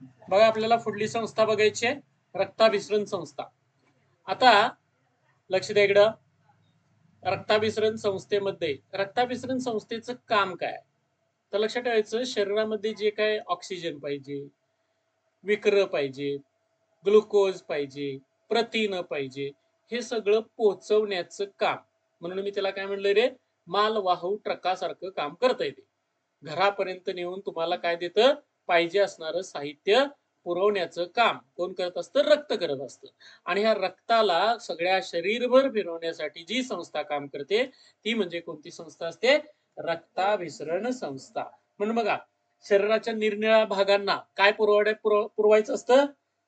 बघा आपल्याला पुढली संस्था बघायची आहे. रक्ताभिसरण संस्था. आता लक्ष द्या इकडं. रक्ताभिसरण संस्थेमध्ये रक्ताभिसरण संस्थेचं काम काय तर लक्षात ठेवायचं शरीरामध्ये जे काय ऑक्सिजन पाहिजे विक्र पाहिजे ग्लुकोज पाहिजे प्रथिन पाहिजे हे सगळं पोहोचवण्याचं काम. म्हणून मी त्याला काय म्हणलं रे? मालवाहू ट्रकासारखं काम करता येते. घरापर्यंत नेऊन तुम्हाला काय देतं? पाहिजे असणारं साहित्य पुरवण्याचं काम. कोण करत असतं? रक्त करत असतं. आणि ह्या रक्ताला सगळ्या शरीरभर फिरवण्यासाठी जी संस्था काम करते ती म्हणजे कोणती संस्था असते? रक्ताभिसरण संस्था. म्हणून बघा शरीराच्या निरनिळ्या भागांना काय पुरवण्या पुरवायचं असतं?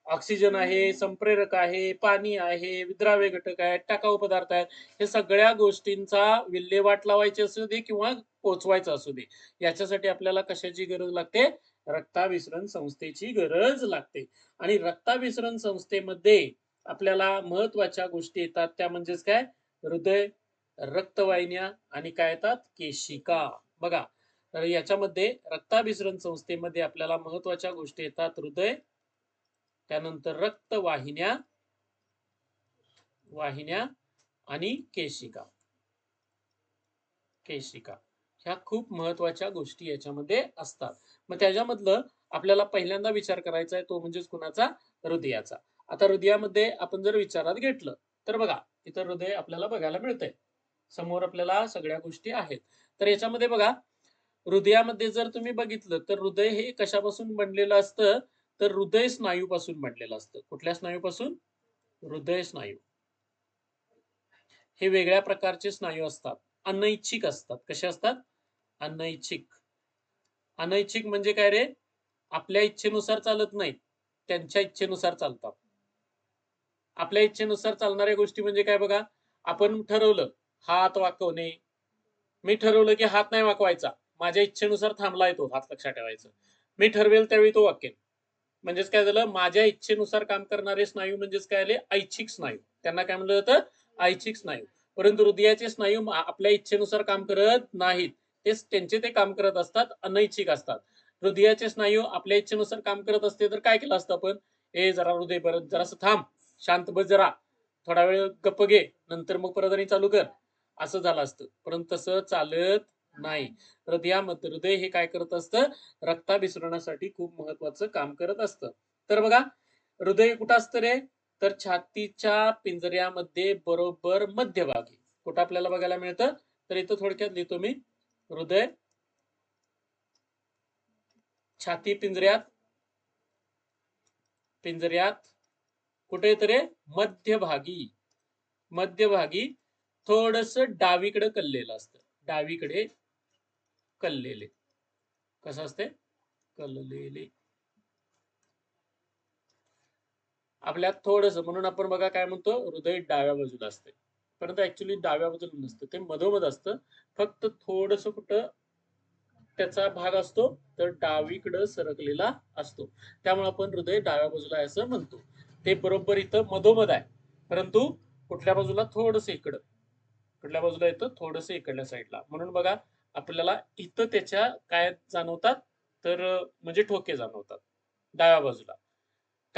ऑक्सिजन आहे संप्रेरक आहे पाणी आहे विद्राव्य घटक आहेत टाकाऊ पदार्थ आहेत. हे सगळ्या गोष्टींचा विल्हेवाट लावायची असू दे किंवा पोचवायचं असू दे. याच्यासाठी आपल्याला कशाची गरज लागते? रक्ताभिसरण संस्थेची गरज लागते. आणि रक्ताभिसरण संस्थेमध्ये आपल्याला महत्त्वाच्या गोष्टी येतात. त्या म्हणजेच काय? हृदय रक्तवाहिन्या आणि काय येतात? केशिका. बघा तर याच्यामध्ये रक्ताभिसरण संस्थेमध्ये आपल्याला महत्त्वाच्या गोष्टी येतात. हृदय त्यानंतर रक्तवाहिन्या वाहिन्या आणि केशिका. केशिका. ह्या खूप महत्त्वाच्या गोष्टी याच्यामध्ये असतात. मग त्याच्यामधलं आपल्याला पहिल्यांदा विचार करायचा आहे तो म्हणजेच कुणाचा? हृदयाचा. आता हृदयामध्ये आपण जर विचारात घेतलं तर बघा इथं हृदय आपल्याला बघायला मिळतंय. समोर आपल्याला सगळ्या गोष्टी आहेत. तर याच्यामध्ये बघा हृदयामध्ये जर तुम्ही बघितलं तर हृदय हे कशापासून बनलेलं असतं? तर हृदय स्नायूपासून बनलेलं असतं. कुठल्या स्नायूपासून? हृदय स्नायू. हे वेगळ्या प्रकारचे स्नायू असतात. अनैच्छिक असतात. कसे असतात? अनैच्छिक. अनैच्छिक म्हणजे काय रे? आपल्या इच्छेनुसार चालत नाहीत. त्यांच्या इच्छेनुसार चालतात. आपल्या इच्छेनुसार चालणाऱ्या गोष्टी म्हणजे काय बघा? आपण ठरवलं हात वाकवणे. मी ठरवलं की हात नाही वाकवायचा. माझ्या इच्छेनुसार थांबलाय तो हात लक्षात ठेवायचं. मी ठरवेल त्यावेळी तो वाकेल म्हणजेच काय झालं? माझ्या इच्छेनुसार काम करणारे स्नायू म्हणजेच काय आले? ऐच्छिक स्नायू. त्यांना काय म्हणलं जातं? ऐच्छिक स्नायू. परंतु हृदयाचे स्नायू आपल्या इच्छेनुसार काम करत नाहीत. ते त्यांचे ते काम करत असतात अनैच्छिक असतात. हृदयाचे स्नायू आपल्या इच्छेनुसार काम करत असते तर काय केलं असतं आपण? ए जरा हृदय परत जरासं थांब शांत बस जरा. थोडा वेळ गप्प घे नंतर मग परत आणि चालू कर. असं झालं असतं. परंतु तसं चालत नाही. हृदयामध्ये हृदय हे काय करत असतं? रक्ताभिसरणासाठी खूप महत्वाचं काम करत असतं. तर बघा हृदय कुठं असतं रे? तर छातीच्या पिंजऱ्यामध्ये बरोबर मध्यभागी. कुठं आपल्याला बघायला मिळतं? तर इथं थोडक्यात लिहितो मी. हृदय छाती पिंजऱ्यात पिंजऱ्यात कुठे तरी मध्यभागी. मध्यभागी थोडस डावीकडे कललेलं असतं. डावीकडे कललेले. कसं असते? कललेले. आपल्यात थोडस म्हणून आपण बघा काय म्हणतो हृदय डाव्या बाजूला असते. परंतु ऍक्च्युली डाव्या बाजूला नसतं ते मधोमध असतं. फक्त थोडस कुठं त्याचा भाग असतो तर डावीकडं सरकलेला असतो. त्यामुळे आपण हृदय डाव्या बाजूला आहे असं म्हणतो. ते बरोबर इथं मधोमध आहे. परंतु कुठल्या बाजूला? थोडस इकडं. कुठल्या बाजूला येतं? थोडस इकडल्या साईडला. म्हणून बघा आपल्याला इथं त्याच्या काय जाणवतात? तर म्हणजे ठोके जाणवतात. डाव्या बाजूला.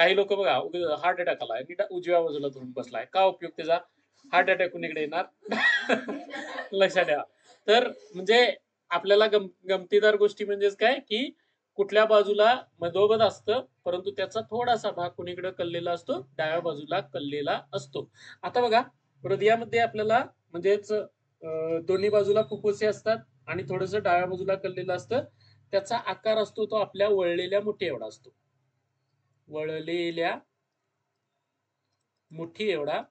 काही लोक बघा हार्ट अटॅक आलाय. आणि उजव्या बाजूला धरून बसलाय. का उपयोग त्याचा? हार्ट अटॅक कुणीकडे येणार? लक्षात ठेवा. तर म्हणजे आपल्याला गम गमतीदार गोष्टी म्हणजेच काय? की कुठल्या बाजूला मधोमध असतं परंतु त्याचा थोडासा भाग कुणीकडे कललेला असतो? डाव्या बाजूला कललेला असतो. आता बघा हृदयामध्ये आपल्याला म्हणजेच दोन्ही बाजूला फुफ्फुसे असतात आणि थोडस डाव्या बाजूला कललेलं असतं. त्याचा आकार असतो तो आपल्या वळलेल्या मुठी एवढा असतो. वळलेल्या मुठी एवढा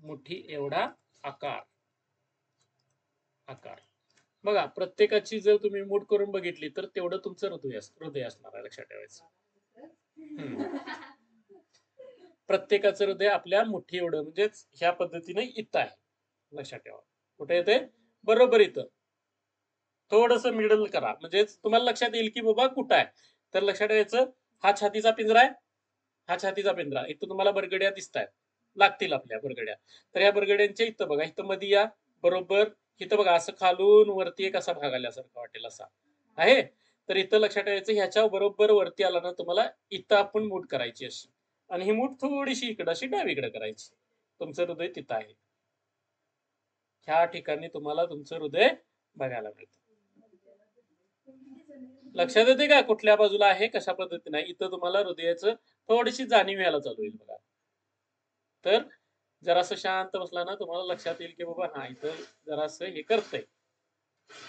मुठी एवढा आकार आकार. बघा प्रत्येकाची जर तुम्ही मूठ करून बघितली तर तेवढं तुमचं हृदय हृदय असणार आहे लक्षात ठेवायचं. प्रत्येकाचं हृदय आपल्या मुठी एवढं म्हणजेच ह्या पद्धतीने इथं आहे लक्षात ठेवा. कुठे येते बरोबर इथं. थोडस मिडल करा. म्हणजेच तुम्हाला लक्षात येईल की बाबा कुठं आहे? तर लक्षात ठेवायचं हा छातीचा पिंजरा आहे. हा छातीचा पिंजरा. इथं तुम्हाला बरगड्या दिसत आहेत लागतील आपल्या बरगड्या. तर या बरगड्यांच्या इथं बघा इथं मध्ये या बरोबर. इथं बघा असं खालून वरती एक असा भाग आल्यासारखा वाटेल असा. आहे? तर इथं लक्षात ठेवायचं ह्याच्या बरोबर वरती आला ना तुम्हाला इथं आपण मूठ करायची अशी. आणि ही मूठ थोडीशी इकडं अशी डावीकडे करायची. तुमचं हृदय तिथं आहे. ह्या ठिकाणी तुम्हाला तुमचं हृदय बघायला मिळतं. लक्षात येते का कुठल्या बाजूला आहे कशा पद्धतीने इथं तुम्हाला हृदयाचं थोडीशी जाणीव यायला चालू होईल बघा. तर जरासं शांत बसला ना तुम्हाला लक्षात येईल की बाबा हा इथं जरासं हे करतंय.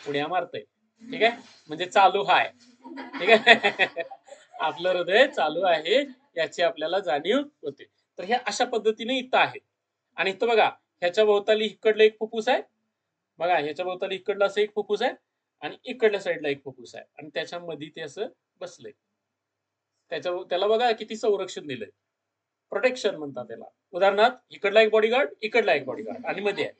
उड्या मारतंय. ठीक आहे? म्हणजे चालू हाय. ठीक आहे? आपलं हृदय चालू आहे याची आपल्याला जाणीव होते. तर हे अशा पद्धतीने इथं आहे. आणि इथं बघा ह्याच्या भोवताली इकडलं एक फुफ्फुस आहे. बघा ह्याच्या भोवताली इकडलं असं एक फुफ्फुस आहे. आणि इकडल्या साईडला एक फुफ्फुस आहे. आणि त्याच्यामध्ये ते असं बसलंय. त्याच्या त्याला बघा किती संरक्षण दिलंय. प्रोटेक्शन म्हणतात त्याला. उदाहरणार्थ इकडला एक बॉडीगार्ड इकडला एक बॉडीगार्ड आणि मध्ये आहे.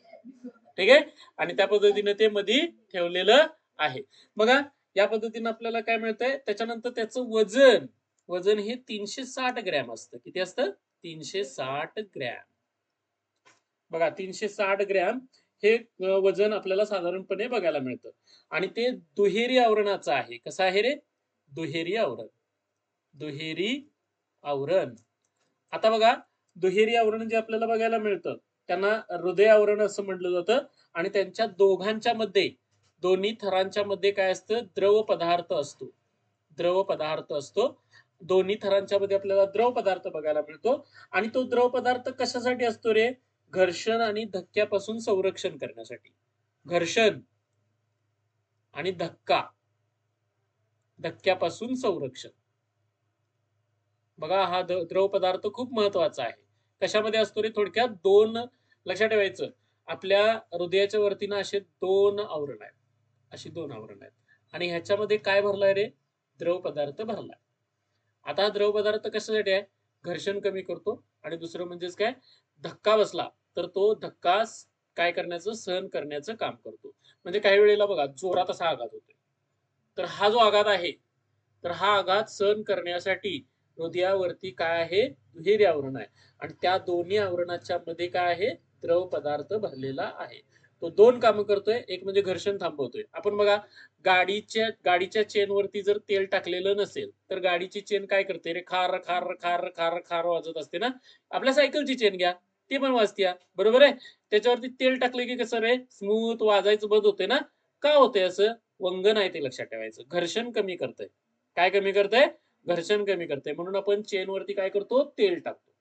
ठीक आहे? आणि त्या पद्धतीने ते मध्ये ठेवलेलं आहे. बघा या पद्धतीने आपल्याला काय मिळतंय? त्याच्यानंतर त्याचं वजन. वजन हे तीनशे साठ ग्रॅम असतं. किती असतं? तीनशे साठ ग्रॅम. बघा तीनशे साठ ग्रॅम. हे वजन आपल्याला साधारणपणे बघायला मिळतं. आणि ते दुहेरी आवरणाचं आहे. कसं आहे रे? दुहेरी आवरण. दुहेरी आवरण. आता बघा दुहेरी आवरण जे आपल्याला बघायला मिळतं त्यांना हृदय आवरण असं म्हटलं जातं आणि त्यांच्या दोघांच्या मध्ये दोन्ही थरांच्या मध्ये काय असतं? द्रव पदार्थ असतो. द्रव पदार्थ असतो. दोन्ही थरांच्या मध्ये आपल्याला द्रव पदार्थ बघायला मिळतो. आणि तो द्रव पदार्थ कशासाठी असतो रे? घर्षण आणि धक्क्यापासून संरक्षण करण्यासाठी. घर्षण आणि धक्का. धक्क्यापासून संरक्षण. बघा हा द्रव पदार्थ खूप महत्त्वाचा आहे. कशामध्ये असतो रे? थोडक्यात दोन लक्षात ठेवायचं. आपल्या हृदयाच्या वरती ना असे दोन आवरण आहेत. अशी दोन आवरण आहेत. आणि ह्याच्यामध्ये काय भरलाय रे? द्रव पदार्थ भरलाय. आता हा द्रव पदार्थ कशासाठी आहे? घर्षण कमी करतो. आणि दुसरं म्हणजेच काय? धक्का बसला तर तो धक्का काय करण्याचं सहन करण्याचं काम करतो. म्हणजे काही वेळेला बघा जोरात असा आघात होतो तर हा जो आघात आहे तर हा आघात सहन करण्यासाठी हृदयावरती काय आहे? दुहेरी आवरण आहे. आणि त्या दोन्ही आवरणाच्या मध्ये काय आहे? द्रव पदार्थ भरलेला आहे. तो दोन कामं करतोय एक म्हणजे घर्षण थांबवतोय. आपण बघा गाडीच्या गाडीच्या चेनवरती जर तेल टाकलेलं नसेल तर गाडीची चेन काय करते रे? खार खार खार खार खार वाजत असते ना? आपल्या सायकलची चेन घ्या ती पण वाजते बरोबर आहे? त्याच्यावरती तेल टाकले की कसं रे? स्मूथ वाजायचं बंद होते ना? का होते असं? वंगण आहे ते लक्षात ठेवायचं. घर्षण कमी करतंय. काय कमी करतंय? घर्षण कमी करते म्हणून आपण चेनवरती काय करतो? तेल टाकतो.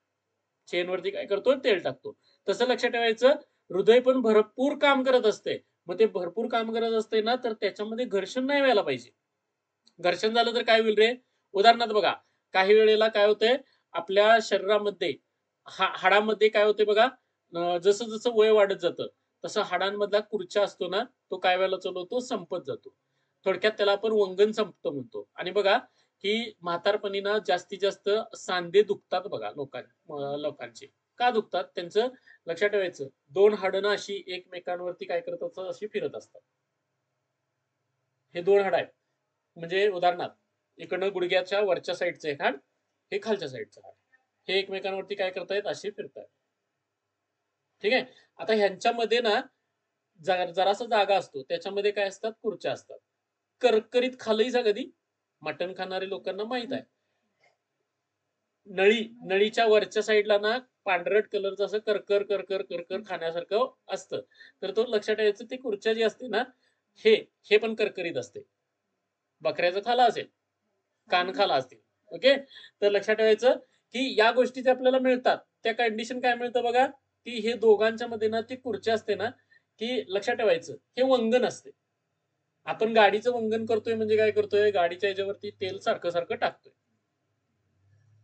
चेन वरती काय करतो? तेल टाकतो. तसं लक्षात ठेवायचं. हृदय पण भरपूर काम करत असते. मग ते भरपूर काम करत असते ना तर त्याच्यामध्ये घर्षण नाही व्हायला पाहिजे. घर्षण झालं तर काय होईल रे? उदाहरणार्थ बघा काही वेळेला काय होतंय आपल्या शरीरामध्ये हा हाडामध्ये काय होते बघा जसं जसं वय वाढत जातं तसं हाडांमधला कुर्चा असतो ना तो काय व्हायला चालवतो? संपत जातो. थोडक्यात त्याला आपण वंगण संपत म्हणतो. आणि बघा की म्हातारपणी ना जास्तीत जास्त सांधे दुखतात बघा लोकां लोकांचे. का दुखतात त्यांचं लक्षात ठेवायचं. दोन हाडं ना अशी एकमेकांवरती काय करत अशी फिरत असतात. हे दोन हाड आहेत. म्हणजे उदाहरणार्थ इकडनं गुडघ्याच्या वरच्या साईडचं एक हाड हे खालच्या साईडचं हाड. हे एकमेकांवरती काय करतायत? असे फिरतायत. ठीक आहे? आता ह्यांच्यामध्ये ना जरासा जागा असतो. त्याच्यामध्ये काय असतात? खुर्च्या असतात. करकरीत खालही जा कधी? मटण खाणारे लोकांना माहीत आहे. नळी नळीच्या वरच्या साईडला ना पांढरट कलरचं असं करकर करकर करकर खाण्यासारखं असतं. तर तो लक्षात ठेवायचं ते खुर्च्या जी असते ना हे हे पण करकरीत असते. बकऱ्याचं खाला असेल कान खाला असतील ओके? तर लक्षात ठेवायचं की या गोष्टी ज्या आपल्याला मिळतात त्या कंडिशन काय मिळतं बघा? की हे दोघांच्या मध्ये ना ती खुर्च्या असते ना की लक्षात ठेवायचं हे वंगण असते. आपण गाडीचं वंगण करतोय म्हणजे काय करतोय? गाडीच्या याच्यावरती तेल सारखं सारखं टाकतोय.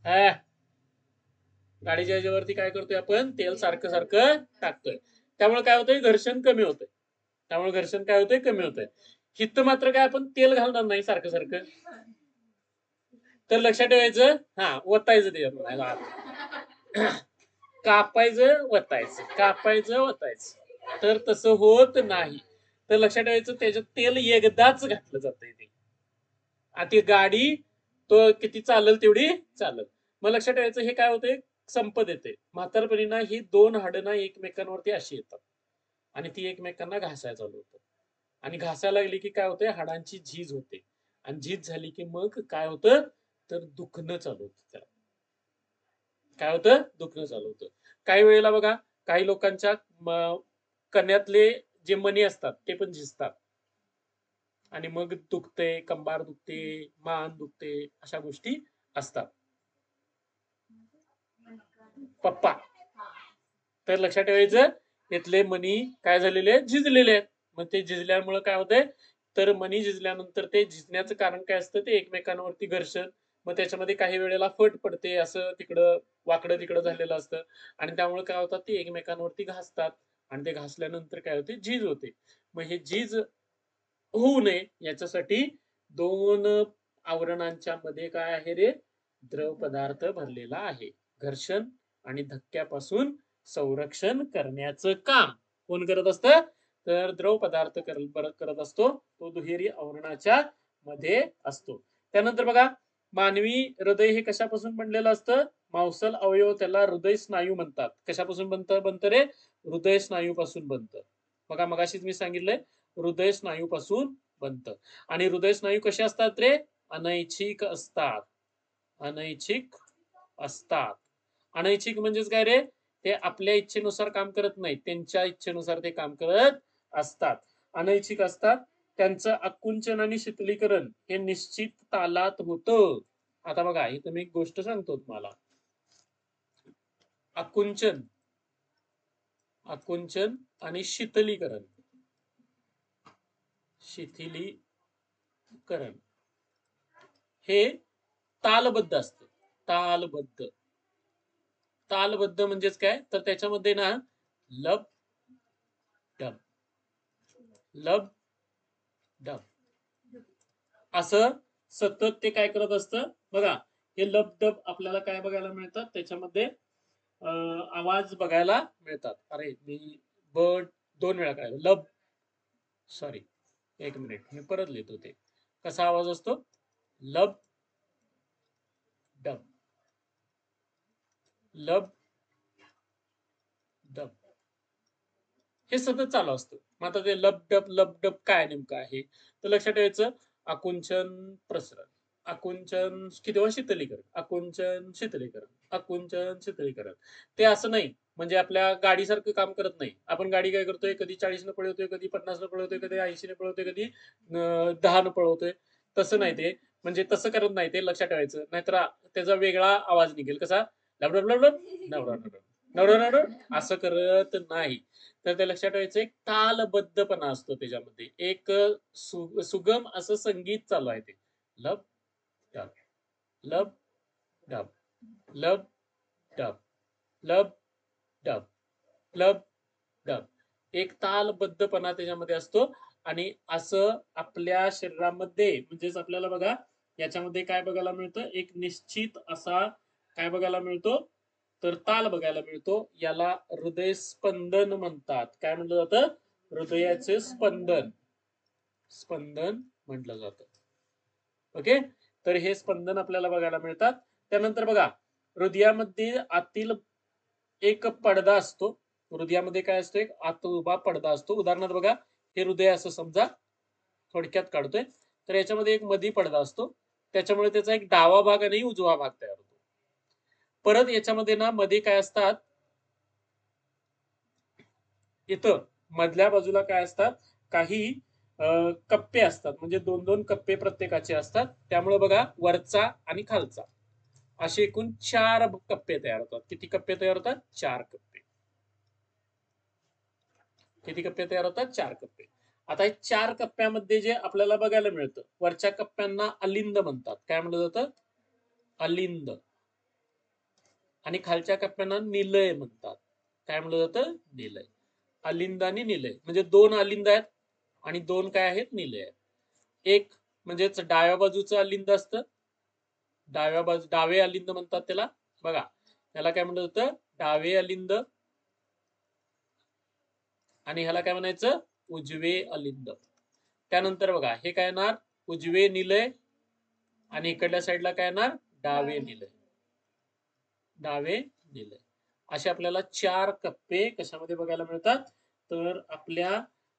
हा. गाडीच्या याच्यावरती काय करतोय आपण? तेल सारखं सारखं टाकतोय. त्यामुळे काय होतंय? घर्षण कमी होतंय. त्यामुळे घर्षण काय होतंय? कमी होतंय. हित मात्र काय आपण तेल घालणार नाही सारखं सारखं. तर लक्षात ठेवायचं हा ओतायचं ते कापायचं वतायचं. कापायचं वतायचं. तर तसं होत नाही. तर लक्षात ठेवायचं त्याच्यात तेल एकदाच घातलं जातंय ते. आता ती गाडी तो किती चालेल तेवढी चालेल. मग लक्षात ठेवायचं हे काय होतंय? संपत येते म्हातारपणीना ही दोन हाडं एकमेकांवरती अशी येतात. आणि ती एकमेकांना घासायला चालू होतं आणि घासायला लागली की काय होते हाडांची झीज होते. आणि झीज झाली की मग काय होतं? तर दुखणं चालू होतं त्याला. काय होतं? दुखणं चालू होतं. काही वेळेला बघा काही लोकांच्या कन्यातले कण्यातले जे मणी असतात ते पण झिजतात. आणि मग दुखते कंबार दुखते मान दुखते अशा गोष्टी असतात. पप्पा. तर लक्षात ठेवायचं इथले मणी काय झालेले आहेत? झिजलेले आहेत. मग ते झिजल्यामुळे काय होतंय? तर मणी झिजल्यानंतर ते झिजण्याचं कारण काय असतं? ते एकमेकांवरती घर्षण. मग त्याच्यामध्ये काही वेळेला फट पडते असं तिकडं वाकडं तिकडं झालेलं असतं. आणि त्यामुळे काय होतात? ते एकमेकांवरती घासतात. आणि ते घासल्यानंतर काय होते? झीज होते. मग हे झीज होऊ नये याच्यासाठी दोन आवरणांच्या मध्ये काय आहे रे? द्रव पदार्थ भरलेला आहे. घर्षण आणि धक्क्यापासून संरक्षण करण्याचं काम. कोण करत असतं? तर द्रव पदार्थ करत असतो. तो दुहेरी आवरणाच्या मध्ये असतो. त्यानंतर बघा मानवी हृदय हे कशापासून बनलेलं असतं? मांसल अवयव त्याला हृदय स्नायू म्हणतात. कशापासून बनतं? बनतं रे हृदय स्नायू पासून बनतं. बघा मगाशीच मी सांगितलंय हृदय स्नायू पासून बनतं. आणि हृदय स्नायू कसे असतात रे? अनैच्छिक असतात. अनैच्छिक असतात. अनैच्छिक म्हणजेच काय रे? ते आपल्या इच्छेनुसार काम करत नाहीत. त्यांच्या इच्छेनुसार ते काम करत असतात. अनैच्छिक असतात. त्यांचं आकुंचन आणि शीतलीकरण हे निश्चित तालात होतं. आता बघा इथं मी एक गोष्ट सांगतो तुम्हाला. आकुंचन आकुंचन आणि शीतलीकरण. शिथिलीकरण हे तालबद्ध असतं. तालबद्ध. तालबद्ध म्हणजेच काय? तर त्याच्यामध्ये ना लब डब. लब डब. असं सतत ते काय करत असतं? बघा हे लब डब आपल्याला काय बघायला मिळतात? त्याच्यामध्ये आवाज बघायला मिळतात. अरे मी बर्ड दोन वेळा काय लब सॉरी एक मिनिट मी परत लिहितो ते. कसा आवाज असतो? लब डब. लब डब हे सतत चालू असतं. मग आता ते लब डब लब डब काय नेमकं आहे? तर लक्षात ठेवायचं आकुंचन प्रसरण. आकुंचन किती वेळा शीतलीकरण? आकुंचन शीतलीकरण. आकुंचन शीतलीकरण. ते असं नाही म्हणजे आपल्या गाडीसारखं काम करत नाही. आपण गाडी काय करतोय? कधी चाळीस न पळवतोय कधी पन्नास न पळवतोय कधी ऐंशी न पळवतोय कधी दहा न पळवतोय. तसं नाही ते. म्हणजे तसं करत नाही ते लक्षात ठेवायचं. नाहीतर त्याचा वेगळा आवाज निघेल. कसा? लबडब लबडब नवरा नवरा. असं करत नाही. तर ते लक्षात ठेवायचं एक तालबद्धपणा असतो त्याच्यामध्ये. एक सु- सुगम असं संगीत चालू आहे ते. लब डब लब डब लब डब लब डब लब डब एक तालबद्धपणा त्याच्यामध्ये असतो. आणि असं आपल्या शरीरामध्ये म्हणजेच आपल्याला बघा याच्यामध्ये काय बघायला मिळतं? एक निश्चित असा काय बघायला मिळतो? तर ताल बघायला मिळतो. याला हृदय स्पंदन म्हणतात. काय म्हटलं जातं? हृदयाचे स्पंदन. स्पंदन म्हटलं जातं. ओके? तर हे स्पंदन आपल्याला बघायला मिळतात. त्यानंतर बघा हृदयामध्ये आतील एक पडदा असतो. हृदयामध्ये काय असतो? एक आत उभा पडदा असतो. उदाहरणार्थ बघा हे हृदय असं समजा थोडक्यात काढतोय. तर याच्यामध्ये एक मधी पडदा असतो. त्याच्यामुळे त्याचा एक डावा भाग आणि उजवा भाग तयार परत याच्यामध्ये ना मध्ये काय असतात? इथं मधल्या बाजूला काय असतात? काही कप्पे असतात. म्हणजे दोन दोन कप्पे प्रत्येकाचे असतात. त्यामुळे बघा वरचा आणि खालचा. असे एकूण चार कप्पे तयार होतात. किती कप्पे तयार होतात? चार कप्पे. किती कप्पे तयार होतात? चार कप्पे. आता हे चार कप्प्यामध्ये जे आपल्याला बघायला मिळतं वरच्या कप्प्यांना अलिंद म्हणतात. काय म्हणलं जातं? अलिंद. आणि खालच्या कप्प्यांना निलय म्हणतात. काय म्हणलं जातं? निलय. अलिंद आणि निलय. म्हणजे दोन अलिंद आहेत आणि दोन काय आहेत? निलय आहेत. एक म्हणजेच डाव्या बाजूचं अलिंद असतं. डाव्या बाजू डावे अलिंद म्हणतात त्याला. बघा त्याला काय म्हणलं जातं? डावे अलिंद. आणि ह्याला काय म्हणायचं? उजवे अलिंद. त्यानंतर बघा हे काय येणार? उजवे निलय आणि इकडल्या साईडला काय येणार? डावे. निलय. डावे दिले. असे आपल्याला चार कप्पे कशामध्ये बघायला मिळतात? तर आपल्या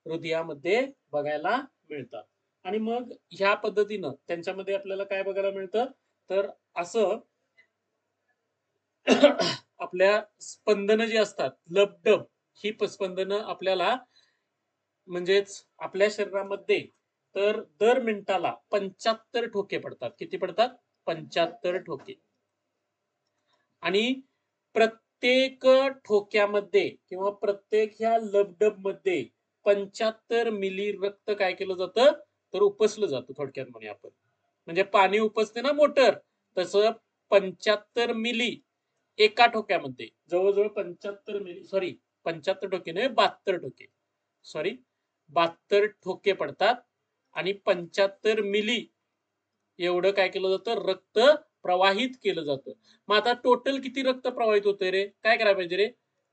हृदयामध्ये बघायला मिळतात. आणि मग ह्या पद्धतीनं त्यांच्यामध्ये आपल्याला काय बघायला मिळतं? तर असं आपल्या स्पंदनं जी असतात लबडब ही स्पंदनं आपल्याला म्हणजेच आपल्या शरीरामध्ये तर दर मिनिटाला पंच्याहत्तर ठोके पडतात. किती पडतात? पंच्याहत्तर ठोके. आणि प्रत्येक ठोक्यामध्ये किंवा प्रत्येक ह्या लबडबमध्ये पंच्याहत्तर मिली रक्त काय केलं जातं? तर उपसलं जातं थोडक्यात म्हणे आपण. म्हणजे पाणी उपसते ना मोटर तसं पंच्याहत्तर मिली एका ठोक्यामध्ये जवळजवळ पंच्याहत्तर मिली सॉरी पंच्याहत्तर ठोके नाही बहात्तर ठोके. सॉरी बहात्तर ठोके पडतात आणि पंच्याहत्तर मिली एवढं काय केलं जातं? रक्त प्रवाहित केलं जातं. मग आता टोटल किती रक्त प्रवाहित होतंय रे? काय करायला पाहिजे रे?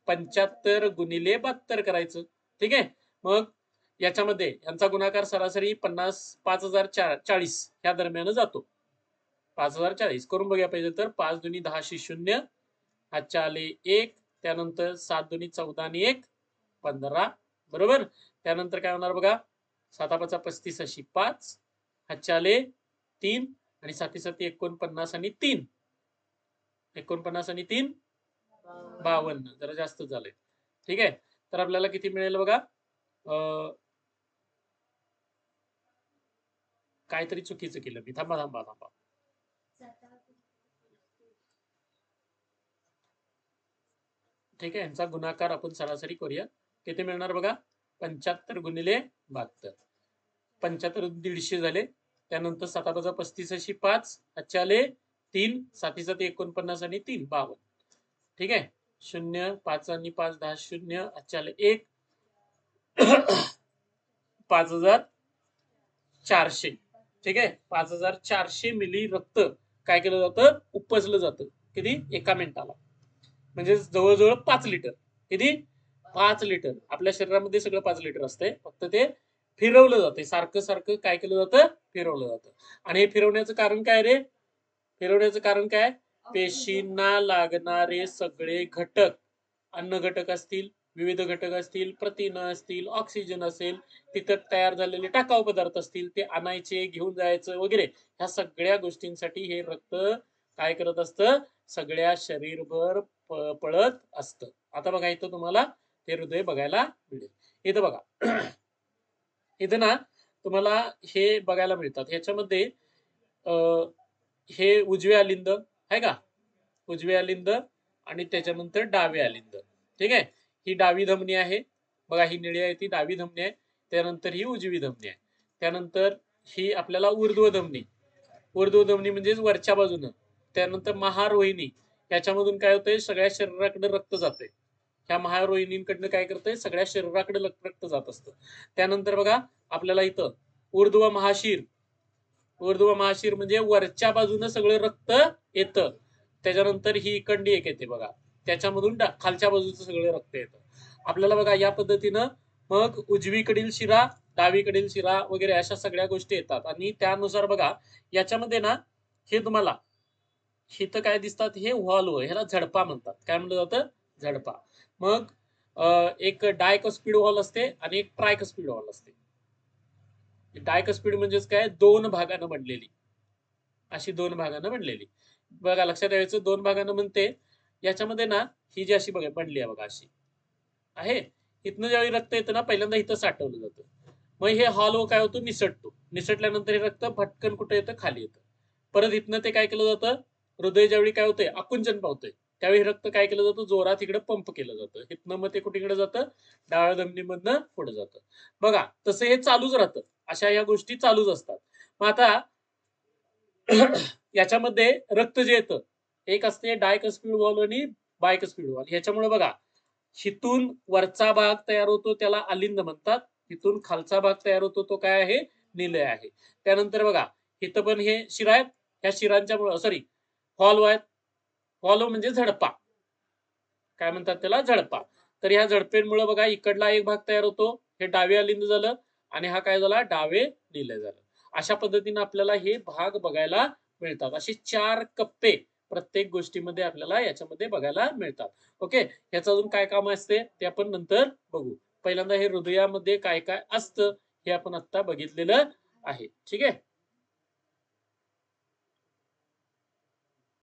पंच्याहत्तर गुणिले बहात्तर करायचं. ठीक आहे? मग याच्यामध्ये यांचा गुणाकार सरासरी पन्नास पाच हजार चाळीस ह्या दरम्यान जातो. पाच हजार चाळीस करून बघायला पाहिजे तर पाच दोन्ही दहाशे शून्य आजच्या आले एक त्यानंतर सात दोन्ही चौदा आणि एक पंधरा. बरोबर? त्यानंतर काय होणार बघा? सातापाचा पस्तीस अशी पाच आजच्या आले तीन आणि साथी साथी एकोणपन्नास आणि तीन. एकोणपन्नास आणि तीन बावन्न. जरा जास्त झालंय. ठीक आहे? तर आपल्याला किती मिळेल बघा? अं, काहीतरी चुकीचं केलं मी. थांबा थांबा थांबा. ठीक आहे? यांचा गुणाकार आपण सरासरी करूया. किती मिळणार बघा? पंच्याहत्तर गुणिले बहात्तर. पंच्याहत्तर दीडशे झाले. त्यानंतर सातापाचा पस्तीस अशी पाच आजच्या तीन साती सात एकोणपन्नास आणि तीन बावन्न. ठीक आहे? शून्य पाच आणि पाच दहा शून्य आजच्या एक. पाच हजार चारशे. ठीक आहे? पाच हजार चारशे मिली रक्त काय केलं जातं? उपजलं जातं. किती? एका मिनिटाला. म्हणजे जवळजवळ पाच लिटर. किती? पाच लिटर. आपल्या शरीरामध्ये सगळं पाच लिटर असतंय. फक्त ते फिरवलं जातं. सारखं सारखं काय केलं जातं? फिरवलं जातं. आणि हे फिरवण्याचं कारण काय रे? फिरवण्याचं कारण काय? पेशींना लागणारे सगळे घटक. अन्न घटक असतील विविध घटक असतील प्रथिनं असतील ऑक्सिजन असेल तिथं तयार झालेले टाकाऊ पदार्थ असतील ते आणायचे घेऊन जायचं वगैरे. ह्या सगळ्या गोष्टींसाठी हे रक्त काय करत असतं? सगळ्या शरीरभर पळत असतं. आता बघा इथं तुम्हाला ते हृदय बघायला मिळेल. इथं बघा. इथं ना तुम्हाला हे बघायला मिळतात. ह्याच्यामध्ये हे उजवे अलिंद आहे का? उजवे अलिंद आणि त्याच्यानंतर डावे अलिंद. ठीक आहे? ही डावी धमनी आहे. बघा ही निळी आहे ती डावी धमनी आहे. त्यानंतर ही उजवी धमनी आहे. त्यानंतर ही आपल्याला ऊर्ध्व धमनी. ऊर्ध्व धमनी म्हणजेच वरच्या बाजूनं. त्यानंतर महारोहिणी. याच्यामधून काय होतंय? सगळ्या शरीराकडे रक्त जाते ह्या महारोहिणींकडनं काय करतंय? सगळ्या शरीराकडे रक्त जात असतं. त्यानंतर बघा आपल्याला इथं ऊर्ध्व महाशीर ऊर्ध्व महाशीर म्हणजे वरच्या बाजूनं सगळं रक्त येतं. त्याच्यानंतर ही कंडी एक येते बघा. त्याच्यामधून खालच्या बाजूचं सगळं रक्त येतं. आपल्याला बघा या पद्धतीनं मग उजवीकडील शिरा डावीकडील शिरा वगैरे अशा सगळ्या गोष्टी येतात. आणि त्यानुसार बघा याच्यामध्ये ना हे तुम्हाला हिथं काय दिसतात? हे व्हॉल्व ह्याला झडपा म्हणतात. काय म्हणलं जातं? झडपा. मग एक एक डायकस्पीड हॉल असते आणि एक ट्रायकस्पीड हॉल असते. डायकस्पीड म्हणजेच काय? दोन भागानं बनलेली. अशी दोन भागानं बनलेली. बघा लक्षात यायचं दोन भागानं म्हणते याच्यामध्ये ना ही जी अशी बघा बनली आहे बघा अशी. आहे? इथनं ज्यावेळी रक्त येतं ना पहिल्यांदा इथं साठवलं जातं. मग हे हॉल काय होतो? निसटतो. निसटल्यानंतर हे रक्त भटकन कुठं येतं? खाली येतं. परत इथनं ते काय केलं जातं? हृदय ज्यावेळी काय होतंय? आकुंचन पावतंय. त्यावेळी रक्त काय केलं जातं? जोरात इकडे पंप केलं जातं. इथनं मग ते कुठे जातं? डाव्या धमनीमधनं पुढे जातं. बघा तसं हे चालूच राहतं. अशा या गोष्टी चालूच असतात. मग आता याच्यामध्ये रक्त जे येतं एक असते डायकस्पीड वॉल आणि बायकस्पीड वॉल. ह्याच्यामुळे बघा हिथून वरचा भाग तयार होतो त्याला अलिंद म्हणतात. तिथून खालचा भाग तयार होतो तो काय आहे? निलय आहे. त्यानंतर बघा इथं पण हे शिरा आहेत. ह्या शिरांच्यामुळे सॉरी हॉल आहेत हॉल म्हणजे झडपा. काय म्हणतात त्याला? झडपा. तर ह्या झडपेमुळे बघा इकडला एक भाग तयार होतो. हे डावे अलिंद झालं आणि हा काय झाला? डावे निलय झालं. अशा पद्धतीने आपल्याला हे भाग बघायला मिळतात. असे चार कप्पे प्रत्येक गोष्टीमध्ये आपल्याला याच्यामध्ये बघायला मिळतात. ओके? ह्याचं अजून काय काम असते? ते आपण नंतर बघू. पहिल्यांदा हे हृदयामध्ये काय काय असतं हे आपण आता बघितलेलं आहे. ठीक आहे?